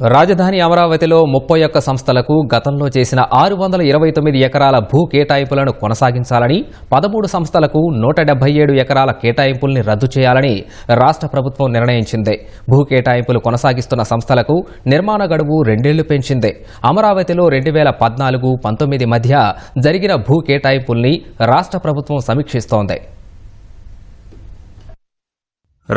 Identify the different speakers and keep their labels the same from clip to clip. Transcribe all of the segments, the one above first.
Speaker 1: రాజధాని అమరావతిలో ముప్పై ఒక్క సంస్థలకు గతంలో చేసిన ఆరు వందల ఇరవై తొమ్మిది ఎకరాల భూ కేటాయింపులను కొనసాగించాలని పదమూడు సంస్థలకు నూట డెబ్బై ఏడు ఎకరాల కేటాయింపుల్ని రద్దు చేయాలని రాష్ట్ర ప్రభుత్వం నిర్ణయించింది. భూ కేటాయింపులు కొనసాగిస్తున్న సంస్థలకు నిర్మాణ గడువు రెండేళ్ళు పెంచింది. అమరావతిలో రెండు వేల పద్నాలుగు పంతొమ్మిది మధ్య జరిగిన భూ కేటాయింపుల్ని రాష్ట్ర ప్రభుత్వం సమీక్షిస్తోంది.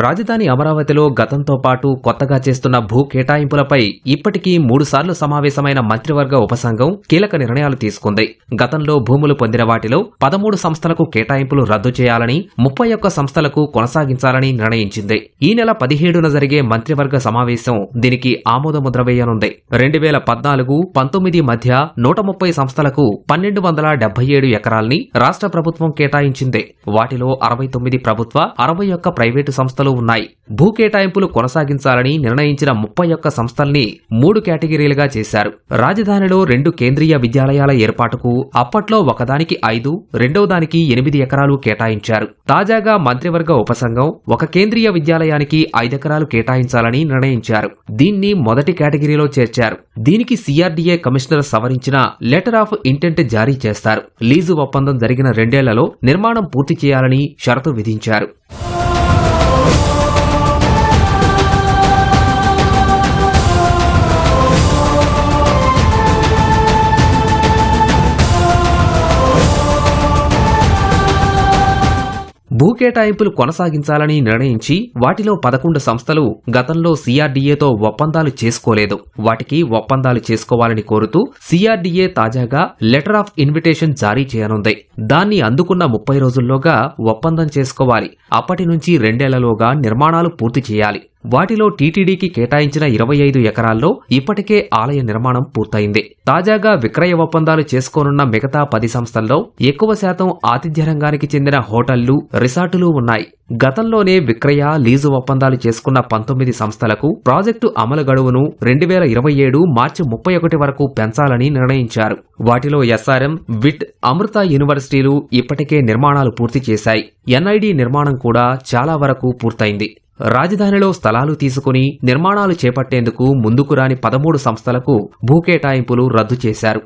Speaker 1: రాజధాని అమరావతిలో గతంతో పాటు కొత్తగా చేస్తున్న భూ కేటాయింపులపై ఇప్పటికీ మూడుసార్లు సమావేశమైన మంత్రివర్గ ఉపసంఘం కీలక నిర్ణయాలు తీసుకుంది. గతంలో భూములు పొందిన వాటిలో పదమూడు సంస్థలకు కేటాయింపులు రద్దు చేయాలని ముప్పై ఒక్క సంస్థలకు కొనసాగించాలని నిర్ణయించింది. ఈ నెల పదిహేడున జరిగే మంత్రివర్గ సమావేశం దీనికి ఆమోదముద్ర వేయనుంది. రెండు వేల పద్నాలుగు పంతొమ్మిది మధ్య నూట ముప్పై సంస్థలకు పన్నెండు వందల డెబ్బై ఏడు ఎకరాల్ని రాష్ట్ర ప్రభుత్వం కేటాయించింది. వాటిలో అరవై తొమ్మిది ప్రభుత్వ అరవై ఒక్క ప్రైవేటు సంస్థలు ఉన్నాయి. భూ కేటాయింపులు కొనసాగించాలని నిర్ణయించిన ముప్పై ఒక్క సంస్థల్ని మూడు కేటగిరీలుగా చేశారు. రాజధానిలో రెండు కేంద్రీయ విద్యాలయాల ఏర్పాటుకు అప్పట్లో ఒకదానికి ఐదు రెండో దానికి ఎనిమిది ఎకరాలు కేటాయించారు. తాజాగా మంత్రివర్గ ఉపసంఘం ఒక కేంద్రీయ విద్యాలయానికి ఐదెకరాలు కేటాయించాలని నిర్ణయించారు. దీన్ని మొదటి కేటగిరీలో చేర్చారు. దీనికి సిఆర్డీఏ కమిషనర్ సవరించిన లెటర్ ఆఫ్ ఇంటెంట్ జారీ చేస్తారు. లీజు ఒప్పందం జరిగిన రెండేళ్ళలో నిర్మాణం పూర్తి చేయాలని షరతు విధించారు. భూ కేటాయింపులు కొనసాగించాలని నిర్ణయించి వాటిలో పదకొండు సంస్థలు గతంలో సీఆర్డీఏతో ఒప్పందాలు చేసుకోలేదు. వాటికి ఒప్పందాలు చేసుకోవాలని కోరుతూ సీఆర్డీఏ తాజాగా లెటర్ ఆఫ్ ఇన్విటేషన్ జారీ చేయనుంది. దాన్ని అందుకున్న ముప్పై రోజుల్లోగా ఒప్పందం చేసుకోవాలి. అప్పటి నుంచి రెండేళ్ళలోగా నిర్మాణాలు పూర్తి చేయాలి. వాటిలో టీటీడీకి కేటాయించిన ఇరవై ఐదు ఎకరాల్లో ఇప్పటికే ఆలయ నిర్మాణం పూర్తయింది. తాజాగా విక్రయ ఒప్పందాలు చేసుకోనున్న మిగతా పది సంస్థల్లో ఎక్కువ శాతం ఆతిథ్య రంగానికి చెందిన హోటళ్ళు రిసార్టులు ఉన్నాయి. గతంలోనే విక్రయ లీజు ఒప్పందాలు చేసుకున్న పంతొమ్మిది సంస్థలకు ప్రాజెక్టు అమలు గడువును రెండు వేల ఇరవై ఏడు మార్చి ముప్పై ఒకటి వరకు పెంచాలని నిర్ణయించారు. వాటిలో ఎస్ఆర్ఎం విట్ అమృత యూనివర్సిటీలు ఇప్పటికే నిర్మాణాలు పూర్తి చేశాయి. ఎన్ఐడి నిర్మాణం కూడా చాలా వరకు పూర్తయింది. రాజధానిలో స్థలాలు తీసుకుని నిర్మాణాలు చేపట్టేందుకు ముందుకు రాని పదమూడు సంస్థలకు భూ కేటాయింపులు రద్దు చేశారు.